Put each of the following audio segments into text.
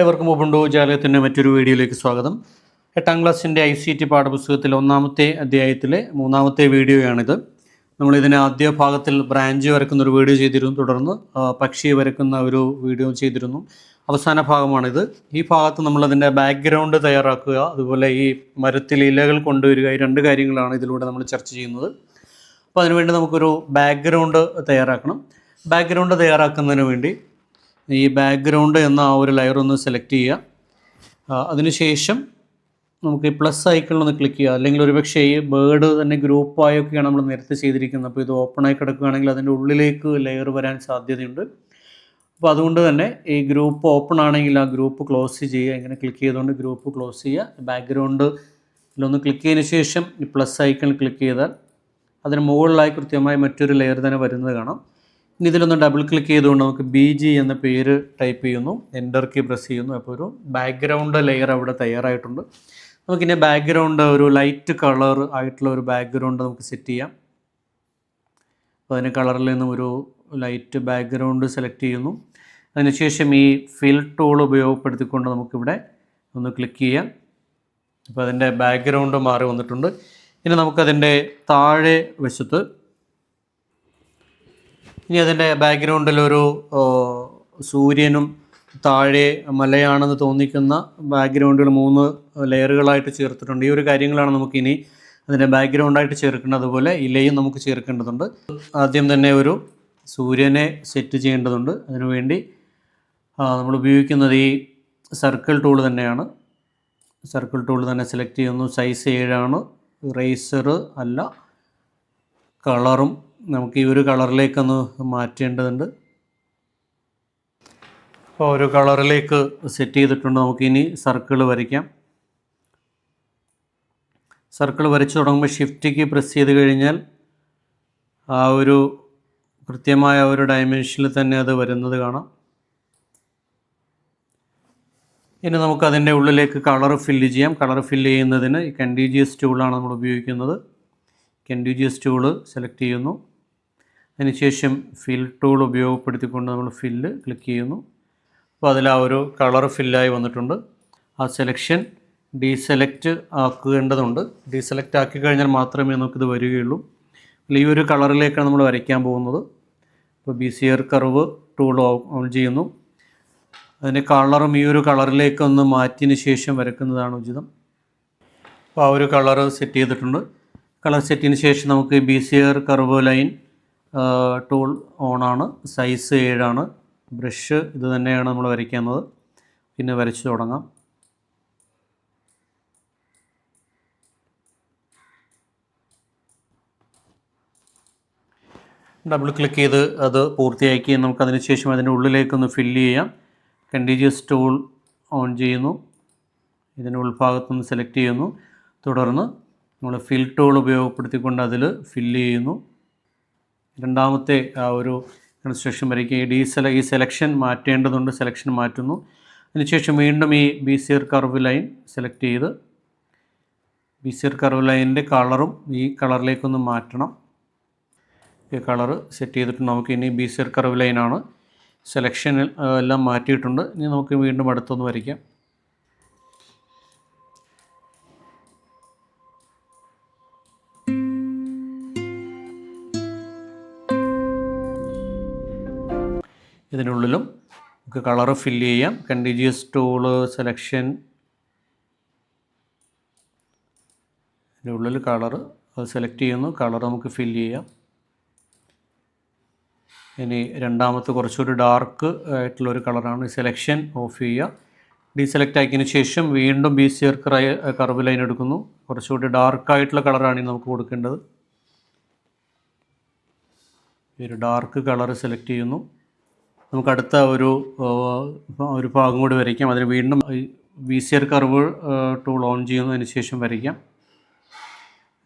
ഏവർക്കും ഉബുണ്ടു ജാലയത്തിന്റെ മറ്റൊരു വീഡിയോയിലേക്ക് സ്വാഗതം. എട്ടാം ക്ലാസ്സിന്റെ ഐ സി ടി പാഠപുസ്തകത്തിലെ ഒന്നാമത്തെ അധ്യായത്തിലെ മൂന്നാമത്തെ വീഡിയോയാണിത്. നമ്മൾ ഇതിനെ ആദ്യ ഭാഗത്തിൽ ബ്രാഞ്ച് വരക്കുന്ന ഒരു വീഡിയോ ചെയ്തിരുന്നു. തുടർന്ന് പക്ഷി പക്ഷിയെ വരക്കുന്ന ഒരു വീഡിയോ ചെയ്തിരുന്നു. അവസാന ഭാഗമാണിത്. ഈ ഭാഗത്ത് നമ്മളതിന്റെ ബാക്ക്ഗ്രൗണ്ട് തയ്യാറാക്കുക അതുപോലെ ഈ മരത്തിൽ ഇലകൾ കൊണ്ടുവരിക ഈ രണ്ട് കാര്യങ്ങളാണ് ഇതിലൂടെ നമ്മൾ ചർച്ച ചെയ്യുന്നത്. അപ്പോൾ അതിനുവേണ്ടി നമുക്കൊരു ബാക്ക്ഗ്രൗണ്ട് തയ്യാറാക്കണം. ബാക്ക്ഗ്രൗണ്ട് തയ്യാറാക്കുന്നതിന് വേണ്ടി ഈ ബാക്ക്ഗ്രൗണ്ട് എന്ന ആ ഒരു ലെയർ ഒന്ന് സെലക്ട് ചെയ്യുക. അതിനുശേഷം നമുക്ക് ഈ പ്ലസ് ഐക്കൺ ഒന്ന് ക്ലിക്ക് ചെയ്യുക. അല്ലെങ്കിൽ ഒരുപക്ഷേ ഈ ബേർഡ് തന്നെ ഗ്രൂപ്പായൊക്കെയാണ് നമ്മൾ നേരത്തെ ചെയ്തിരിക്കുന്നത്. അപ്പോൾ ഇത് ഓപ്പൺ ആയി കിടക്കുകയാണെങ്കിൽ അതിന്റെ ഉള്ളിലേക്ക് ലെയർ വരാൻ സാധ്യതയുണ്ട്. അപ്പോൾ അതുകൊണ്ട് തന്നെ ഈ ഗ്രൂപ്പ് ഓപ്പൺ ആണെങ്കിൽ ആ ഗ്രൂപ്പ് ക്ലോസ് ചെയ്യുക. ഇങ്ങനെ ക്ലിക്ക് ചെയ്തുകൊണ്ട് ഗ്രൂപ്പ് ക്ലോസ് ചെയ്യുക. ബാക്ക്ഗ്രൗണ്ടിലൊന്ന് ക്ലിക്ക് ചെയ്തതിന് ശേഷം ഈ പ്ലസ് ഐക്കൺ ക്ലിക്ക് ചെയ്താൽ അതിന് മുകളിലായി കൃത്യമായി മറ്റൊരു ലെയർ തന്നെ വരുന്നത് കാണാം. ഇനി ഇതിലൊന്ന് ഡബിൾ ക്ലിക്ക് ചെയ്തുകൊണ്ട് നമുക്ക് ബി ജി എന്ന പേര് ടൈപ്പ് ചെയ്യുന്നു. എന്റർ കീ പ്രസ് ചെയ്യുന്നു. അപ്പോൾ ഒരു ബാക്ക്ഗ്രൗണ്ട് ലെയർ അവിടെ തയ്യാറായിട്ടുണ്ട്. നമുക്കിനി ബാക്ക്ഗ്രൗണ്ട് ഒരു ലൈറ്റ് കളർ ആയിട്ടുള്ള ഒരു ബാക്ക്ഗ്രൗണ്ട് നമുക്ക് സെറ്റ് ചെയ്യാം. അപ്പോൾ അതിന് കളറിൽ നിന്നും ഒരു ലൈറ്റ് ബാക്ക്ഗ്രൗണ്ട് സെലക്ട് ചെയ്യുന്നു. അതിനുശേഷം ഈ ഫിൽ ടൂൾ ഉപയോഗപ്പെടുത്തിക്കൊണ്ട് നമുക്കിവിടെ ഒന്ന് ക്ലിക്ക് ചെയ്യാം. അപ്പോൾ അതിന്റെ ബാക്ക്ഗ്രൗണ്ട് മാറി വന്നിട്ടുണ്ട്. ഇനി നമുക്കതിന്റെ താഴെ വശത്ത് ഇനി അതിന്റെ ബാക്ക്ഗ്രൗണ്ടിലൊരു സൂര്യനും താഴെ മലയാണെന്ന് തോന്നിക്കുന്ന ബാക്ക്ഗ്രൗണ്ടുകൾ മൂന്ന് ലെയറുകളായിട്ട് ചേർത്തിട്ടുണ്ട്. ഈ ഒരു കാര്യങ്ങളാണ് നമുക്കിനി അതിന്റെ ബാക്ക്ഗ്രൗണ്ടായിട്ട് ചേർക്കേണ്ടത് അതുപോലെ ഇലയും നമുക്ക് ചേർക്കേണ്ടതുണ്ട്. ആദ്യം തന്നെ ഒരു സൂര്യനെ സെറ്റ് ചെയ്യേണ്ടതുണ്ട്. അതിനുവേണ്ടി നമ്മൾ ഉപയോഗിക്കുന്നത് ഈ സർക്കിൾ ടൂൾ തന്നെയാണ്. സർക്കിൾ ടൂൾ തന്നെ സെലക്ട് ചെയ്യുന്നു. സൈസ് ഏഴാണ്. റേസർ അല്ല കളറും നമുക്ക് ഈ ഒരു കളറിലേക്കൊന്ന് മാറ്റേണ്ടതുണ്ട്. അപ്പോൾ ഒരു കളറിലേക്ക് സെറ്റ് ചെയ്തിട്ടുണ്ട്. നമുക്കിനി സർക്കിൾ വരയ്ക്കാം. സർക്കിൾ വരച്ച് തുടങ്ങുമ്പോൾ ഷിഫ്റ്റിക്ക് പ്രസ് ചെയ്ത് കഴിഞ്ഞാൽ ആ ഒരു കൃത്യമായ ഒരു ഡയമെൻഷനിൽ തന്നെ അത് വരുന്നത് കാണാം. ഇനി നമുക്ക് അതിന്റെ ഉള്ളിലേക്ക് കളർ ഫില്ല് ചെയ്യാം. കളർ ഫില്ല് ചെയ്യുന്നതിന് കണ്ടീജിയസ് ടൂളാണ് നമ്മൾ ഉപയോഗിക്കുന്നത്. കണ്ടീജിയസ് ടൂൾ സെലക്ട് ചെയ്യുന്നു. അതിനുശേഷം ഫിൽ ടൂൾ ഉപയോഗപ്പെടുത്തിക്കൊണ്ട് നമ്മൾ ഫില്ല് ക്ലിക്ക് ചെയ്യുന്നു. അപ്പോൾ അതിൽ ആ ഒരു കളർ ഫില്ലായി വന്നിട്ടുണ്ട്. ആ സെലക്ഷൻ ഡീസെലക്റ്റ് ആക്കേണ്ടതുണ്ട്. ഡീസെലക്റ്റ് ആക്കി കഴിഞ്ഞാൽ മാത്രമേ നമുക്കിത് വരികയുള്ളൂ. ഈ ഒരു കളറിലേക്കാണ് നമ്മൾ വരയ്ക്കാൻ പോകുന്നത്. ഇപ്പോൾ B C R curve tool on ചെയ്യുന്നു. അതിന്റെ കളറും ഈ ഒരു കളറിലേക്കൊന്ന് മാറ്റിയതിന് ശേഷം വരക്കുന്നതാണ് ഉചിതം. അപ്പോൾ ആ ഒരു കളർ സെറ്റ് ചെയ്തിട്ടുണ്ട്. കളർ സെറ്റിന് ശേഷം നമുക്ക് B C R curve line tool ഓണാണ് സൈസ് ഏഴാണ് ബ്രഷ് ഇത് തന്നെയാണ് നമ്മൾ വരയ്ക്കുന്നത്. പിന്നെ വരച്ചു തുടങ്ങാം. ഡബിൾ ക്ലിക്ക് ചെയ്ത് അത് പൂർത്തിയാക്കി നമുക്ക് അതിന് ശേഷം അതിന്റെ ഉള്ളിലേക്കൊന്ന് ഫില്ല് ചെയ്യാം. കണ്ടീജിയസ് ടൂൾ ഓൺ ചെയ്യുന്നു. ഇതിന്റെ ഉൾഭാഗത്തുനിന്ന് സെലക്ട് ചെയ്യുന്നു. തുടർന്ന് നമ്മൾ ഫിൽ ടൂൾ ഉപയോഗപ്പെടുത്തിക്കൊണ്ട് അതിൽ ഫില്ല് ചെയ്യുന്നു. രണ്ടാമത്തെ ഒരു കൺസ്ട്രക്ഷൻ വരയ്ക്കുക. ഈ ഡി സെല ഈ സെലക്ഷൻ മാറ്റേണ്ടതുണ്ട് സെലക്ഷൻ മാറ്റുന്നു. അതിനുശേഷം വീണ്ടും ഈ ബി സിയർ കർവ് ലൈൻ സെലക്ട് ചെയ്ത് ബി സിയർ കർവ് ലൈനിന്റെ കളറും ഈ കളറിലേക്കൊന്ന് മാറ്റണം. ഈ കളറ് സെറ്റ് ചെയ്തിട്ട് നമുക്ക് ഇനി ബി സിയർ കർവ് ലൈനാണ് സെലക്ഷനിൽ എല്ലാം മാറ്റിയിട്ടുണ്ട്. ഇനി നമുക്ക് വീണ്ടും അടുത്തൊന്ന് വരയ്ക്കാം. ഇതിനുള്ളിലും നമുക്ക് കളറ് ഫില്ല് ചെയ്യാം. കണ്ടിജിയസ് ടൂൾ സെലക്ഷൻ ഇതിന്റെ ഉള്ളിൽ കളറ് അത് സെലക്ട് ചെയ്യുന്നു. കളർ നമുക്ക് ഫില്ല് ചെയ്യാം. ഇനി രണ്ടാമത്തെ കുറച്ചുകൂടി ഡാർക്ക് ആയിട്ടുള്ളൊരു കളറാണ് സെലക്ഷൻ ഓഫ് ചെയ്യുക. ഡീസെലക്ട് ആക്കിയതിന് ശേഷം വീണ്ടും B C R curve line എടുക്കുന്നു. കുറച്ചുകൂടി ഡാർക്ക് ആയിട്ടുള്ള കളറാണ് ഇനി നമുക്ക് കൊടുക്കേണ്ടത്. ഒരു ഡാർക്ക് കളർ സെലക്ട് ചെയ്യുന്നു. നമുക്ക് അടുത്ത ഒരു ഒരു ഭാഗം കൂടി വരയ്ക്കാം. അതിന് വീണ്ടും V C R curve tool on ചെയ്യുന്നതിന് ശേഷം വരയ്ക്കാം.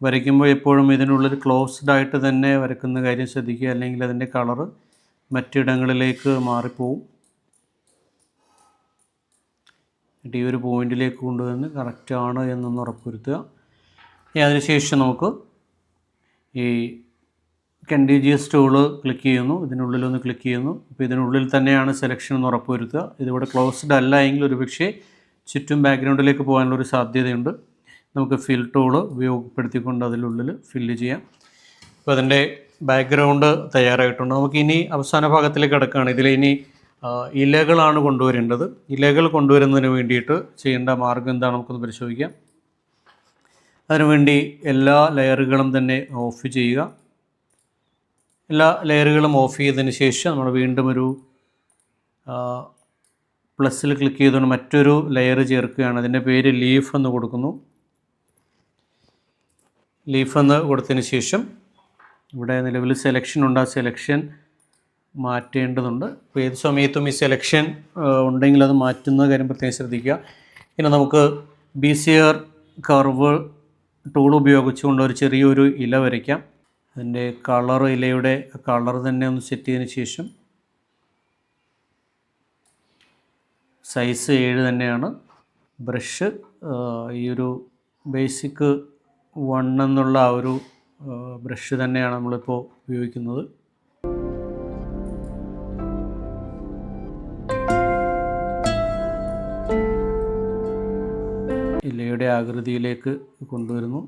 വരയ്ക്കുമ്പോൾ എപ്പോഴും ഇതിനുള്ളിൽ ക്ലോസ്ഡ് ആയിട്ട് തന്നെ വരക്കുന്ന കാര്യം ശ്രദ്ധിക്കുക. അല്ലെങ്കിൽ അതിന്റെ കളറ് മറ്റിടങ്ങളിലേക്ക് മാറിപ്പോവും. എന്നിട്ട് ഈ ഒരു പോയിന്റിലേക്ക് കൊണ്ടുവന്ന് കറക്റ്റാണ് എന്നൊന്ന് ഉറപ്പുവരുത്തുക. അതിനുശേഷം നമുക്ക് ഈ കണ്ടീജിയസ് ടൂൾ ക്ലിക്ക് ചെയ്യുന്നു. ഇതിനുള്ളിൽ ഒന്ന് ക്ലിക്ക് ചെയ്യുന്നു. അപ്പോൾ ഇതിനുള്ളിൽ തന്നെയാണ് സെലക്ഷൻ എന്ന് ഉറപ്പുവരുത്തുക. ഇതിവിടെ ക്ലോസ്ഡ് അല്ല എങ്കിൽ ഒരുപക്ഷെ ചുറ്റും ബാക്ക്ഗ്രൗണ്ടിലേക്ക് പോകാനുള്ള ഒരു സാധ്യതയുണ്ട്. നമുക്ക് ഫിൽ ടൂൾ ഉപയോഗപ്പെടുത്തിക്കൊണ്ട് അതിനുള്ളിൽ ഫില്ല് ചെയ്യാം. അപ്പോൾ അതിന്റെ ബാക്ക്ഗ്രൗണ്ട് തയ്യാറായിട്ടുണ്ട്. നമുക്ക് ഇനി അവസാന ഭാഗത്തിലേക്ക് കിടക്കുകയാണ്. ആ, ഇലകളാണ് കൊണ്ടുവരേണ്ടത്. ഇലകൾ കൊണ്ടുവരുന്നതിന് വേണ്ടിയിട്ട് ചെയ്യേണ്ട മാർഗം എന്താണ് നമുക്കൊന്ന് പരിശോധിക്കാം. അതിനുവേണ്ടി എല്ലാ ലെയറുകളും തന്നെ ഓഫ് ചെയ്യുക. എല്ലാ ലെയറുകളും ഓഫ് ചെയ്തതിന് ശേഷം നമ്മൾ വീണ്ടും ഒരു പ്ലസ്സിൽ ക്ലിക്ക് ചെയ്തുകൊണ്ട് മറ്റൊരു ലെയർ ചേർക്കുകയാണ്. അതിന്റെ പേര് ലീഫ് എന്ന് കൊടുക്കുന്നു. ലീഫ് എന്ന് കൊടുത്തതിന് ശേഷം ഇവിടെ നിലവിൽ സെലക്ഷൻ ഉണ്ട്. ആ സെലക്ഷൻ മാറ്റേണ്ടതുണ്ട്. അപ്പോൾ ഏത് സമയത്തും ഈ സെലക്ഷൻ ഉണ്ടെങ്കിൽ അത് മാറ്റുന്ന കാര്യം പ്രത്യേകം ശ്രദ്ധിക്കുക. പിന്നെ നമുക്ക് B C R curve tool ഉപയോഗിച്ചുകൊണ്ട് ഒരു ചെറിയൊരു ഇല വരയ്ക്കാം. അതിന്റെ കളർ ഇലയുടെ കളർ തന്നെ ഒന്ന് സെറ്റ് ചെയ്തതിന് ശേഷം സൈസ് ഏഴ് തന്നെയാണ്. ബ്രഷ് ഈ ഒരു ബേസിക് വൺ എന്നുള്ള ആ ഒരു ബ്രഷ് തന്നെയാണ് നമ്മളിപ്പോൾ ഉപയോഗിക്കുന്നത്. ഇലയുടെ ആകൃതിയിലേക്ക് കൊണ്ടുവരുന്നു.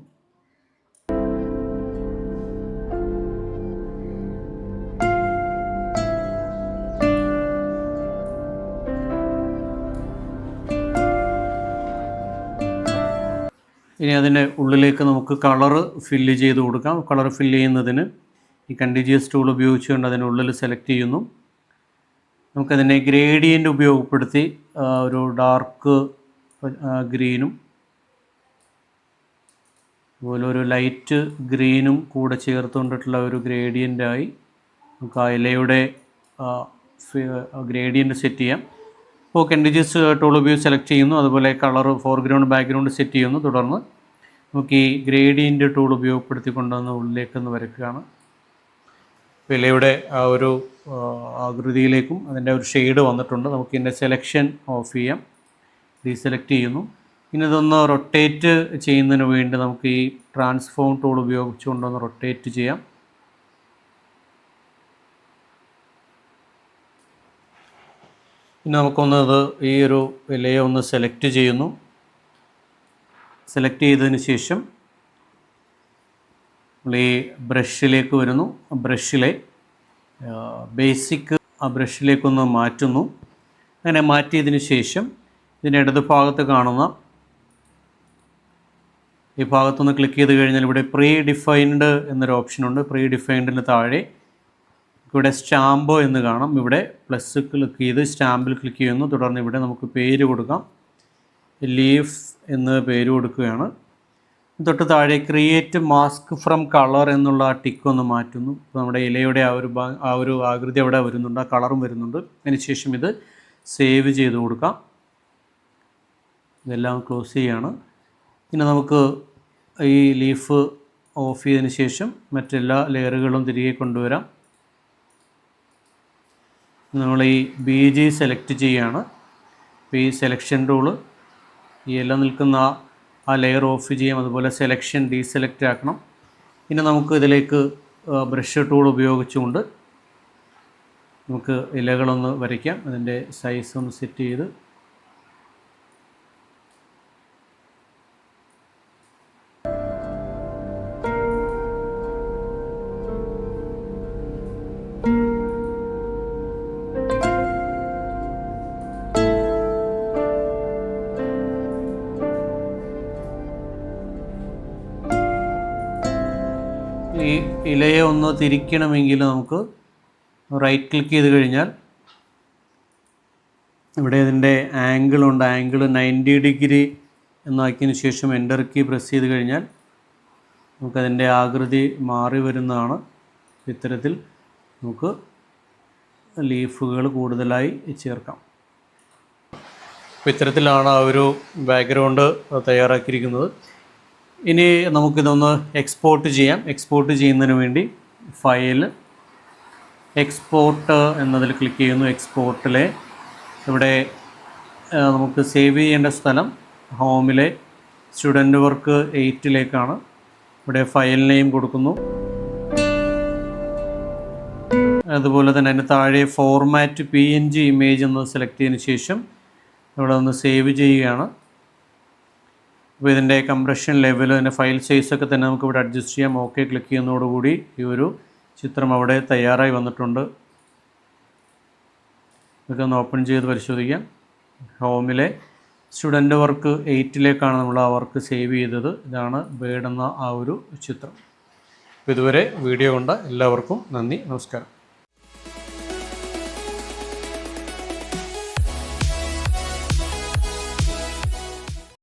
ഇനി അതിന്റെ ഉള്ളിലേക്ക് നമുക്ക് കളറ് ഫില്ല് ചെയ്ത് കൊടുക്കാം. കളർ ഫില്ല് ചെയ്യുന്നതിന് ഈ കണ്ടിജിയസ് ടൂൾ ഉപയോഗിച്ചുകൊണ്ട് അതിന്റെ അതിനുള്ളിൽ സെലക്ട് ചെയ്യുന്നു. നമുക്കതിനെ ഗ്രേഡിയന്റ് ഉപയോഗപ്പെടുത്തി ഒരു ഡാർക്ക് ഗ്രീനും അതുപോലെ ഒരു ലൈറ്റ് ഗ്രീനും കൂടെ ചേർത്തുകൊണ്ടിട്ടുള്ള ഒരു ഗ്രേഡിയന്റായി നമുക്ക് ആ ഇലയുടെ ഗ്രേഡിയന്റ് സെറ്റ് ചെയ്യാം. ഇപ്പോൾ കണ്ടിജസ് ടൂൾ ഉപയോഗിച്ച് സെലക്ട് ചെയ്യുന്നു. അതുപോലെ കളർ ഫോർഗ്രൗണ്ട് ബാക്ക്ഗ്രൗണ്ട് സെറ്റ് ചെയ്യുന്നു. തുടർന്ന് നമുക്ക് ഈ ഗ്രേഡിയന്റ് ടൂൾ ഉപയോഗപ്പെടുത്തിക്കൊണ്ടുവന്ന് ഉള്ളിലേക്കൊന്ന് വരയ്ക്കുകയാണ്. വിലയുടെ ആ ഒരു ആകൃതിയിലേക്കും അതിന്റെ ഒരു ഷെയ്ഡ് വന്നിട്ടുണ്ട്. നമുക്ക് ഇതിന്റെ സെലക്ഷൻ ഓഫ് ചെയ്യാം. റീസെലക്ട് ചെയ്യുന്നു. ഇനി ഇതൊന്ന് റൊട്ടേറ്റ് ചെയ്യുന്നതിന് വേണ്ടി നമുക്ക് ഈ ട്രാൻസ്ഫോം ടൂൾ ഉപയോഗിച്ചുകൊണ്ടൊന്ന് റൊട്ടേറ്റ് ചെയ്യാം. പിന്നെ നമുക്കൊന്നത് ഈ ഒരു ലേ ഒന്ന് സെലക്ട് ചെയ്യുന്നു. സെലക്ട് ചെയ്തതിന് ശേഷം നമ്മൾ ഈ ബ്രഷിലേക്ക് വരുന്നു. ബ്രഷിലെ ബേസിക് ആ ബ്രഷിലേക്കൊന്ന് മാറ്റുന്നു. അങ്ങനെ മാറ്റിയതിന് ശേഷം ഇതിന്റെ ഇടത് ഭാഗത്ത് കാണുന്ന ഈ ഭാഗത്തൊന്ന് ക്ലിക്ക് ചെയ്ത് കഴിഞ്ഞാൽ ഇവിടെ പ്രീ ഡിഫൈൻഡ് എന്നൊരു ഓപ്ഷനുണ്ട് പ്രീ ഡിഫൈൻഡിന് താഴെ ഇവിടെ സ്റ്റാമ്പ് എന്ന് കാണാം. ഇവിടെ പ്ലസ് ക്ലിക്ക് ചെയ്ത് സ്റ്റാമ്പിൽ ക്ലിക്ക് ചെയ്യുന്നു. തുടർന്ന് ഇവിടെ നമുക്ക് പേര് കൊടുക്കാം. ലീഫ് എന്ന് പേര് കൊടുക്കുകയാണ്. തൊട്ട് താഴെ ക്രിയേറ്റ് മാസ്ക് ഫ്രം കളർ എന്നുള്ള ആ ടിക്ക് ഒന്ന് മാറ്റുന്നു. നമ്മുടെ ഇലയുടെ ആ ഒരു ആ ഒരു ആകൃതി അവിടെ വരുന്നുണ്ട്. ആ കളറും വരുന്നുണ്ട്. അതിനുശേഷം ഇത് സേവ് ചെയ്ത് കൊടുക്കാം. ഇതെല്ലാം ക്ലോസ് ചെയ്യാണ്. പിന്നെ നമുക്ക് ഈ ലീഫ് ഓഫ് ചെയ്തതിന് ശേഷം മറ്റെല്ലാ ലെയറുകളും തിരികെ കൊണ്ടുവരാം. നമ്മൾ ഈ ബി ജി സെലക്ട് ചെയ്യുകയാണ് അപ്പോൾ ഈ സെലക്ഷൻ ടൂൾ ഈ എല്ലാം നിൽക്കുന്ന ആ- ലെയർ ഓഫ് ചെയ്യാം. അതുപോലെ സെലക്ഷൻ ഡീസെലക്റ്റ് ആക്കണം. പിന്നെ നമുക്ക് ഇതിലേക്ക് ബ്രഷ് ടൂൾ ഉപയോഗിച്ചുകൊണ്ട് നമുക്ക് ഇലകളൊന്ന് വരയ്ക്കാം. അതിന്റെ സൈസ് ഒന്ന് സെറ്റ് ചെയ്ത് ഇലയെ ഒന്ന് തിരിക്കണമെങ്കിൽ നമുക്ക് റൈറ്റ് ക്ലിക്ക് ചെയ്ത് കഴിഞ്ഞാൽ ഇവിടെ ഇതിന്റെ ആംഗിളുണ്ട് ആംഗിൾ നയന്റി ഡിഗ്രി എന്നാക്കിയതിന് ശേഷം എന്റർ കീ പ്രസ് ചെയ്ത് കഴിഞ്ഞാൽ നമുക്കതിന്റെ ആകൃതി മാറി വരുന്നതാണ്. ഇത്തരത്തിൽ നമുക്ക് ലീഫുകൾ കൂടുതലായി ചേർക്കാം. അപ്പോൾ ഇത്തരത്തിലാണ് ആ ഒരു ബാക്ക്ഗ്രൗണ്ട് തയ്യാറാക്കിയിരിക്കുന്നത്. ഇനി നമുക്കിതൊന്ന് എക്സ്പോർട്ട് ചെയ്യാം. എക്സ്പോർട്ട് ചെയ്യുന്നതിന് വേണ്ടി ഫയൽ എക്സ്പോർട്ട് എന്നതിൽ ക്ലിക്ക് ചെയ്യുന്നു. എക്സ്പോർട്ടിലെ ഇവിടെ നമുക്ക് സേവ് ചെയ്യേണ്ട സ്ഥലം ഹോമിലെ സ്റ്റുഡന്റ് വർക്ക് എയ്റ്റിലേക്കാണ് ഇവിടെ ഫയൽ നെയിം കൊടുക്കുന്നു. അതുപോലെ തന്നെ അതിന് താഴെ format P N G image എന്ന് സെലക്ട് ചെയ്തതിന് ശേഷം ഇവിടെ ഒന്ന് സേവ് ചെയ്യുകയാണ്. അപ്പോൾ ഇതിന്റെ കംപ്രഷൻ ലെവൽ അതിന്റെ ഫയൽ സൈസൊക്കെ തന്നെ നമുക്ക് ഇവിടെ അഡ്ജസ്റ്റ് ചെയ്യാം ഓക്കെ ക്ലിക്ക് ചെയ്യുന്നതോടുകൂടി ഈ ഒരു ചിത്രം അവിടെ തയ്യാറായി വന്നിട്ടുണ്ട്. ഇതൊക്കെ ഒന്ന് ഓപ്പൺ ചെയ്ത് പരിശോധിക്കാം. ഹോമിലെ സ്റ്റുഡന്റ് വർക്ക് എയ്റ്റിലേക്കാണ് നമ്മൾ ആ വർക്ക് സേവ് ചെയ്തത്. ഇതാണ് ബേഡ് ആ ഒരു ചിത്രം. അപ്പോൾ ഇതുവരെ വീഡിയോ കണ്ട എല്ലാവർക്കും നന്ദി നമസ്കാരം.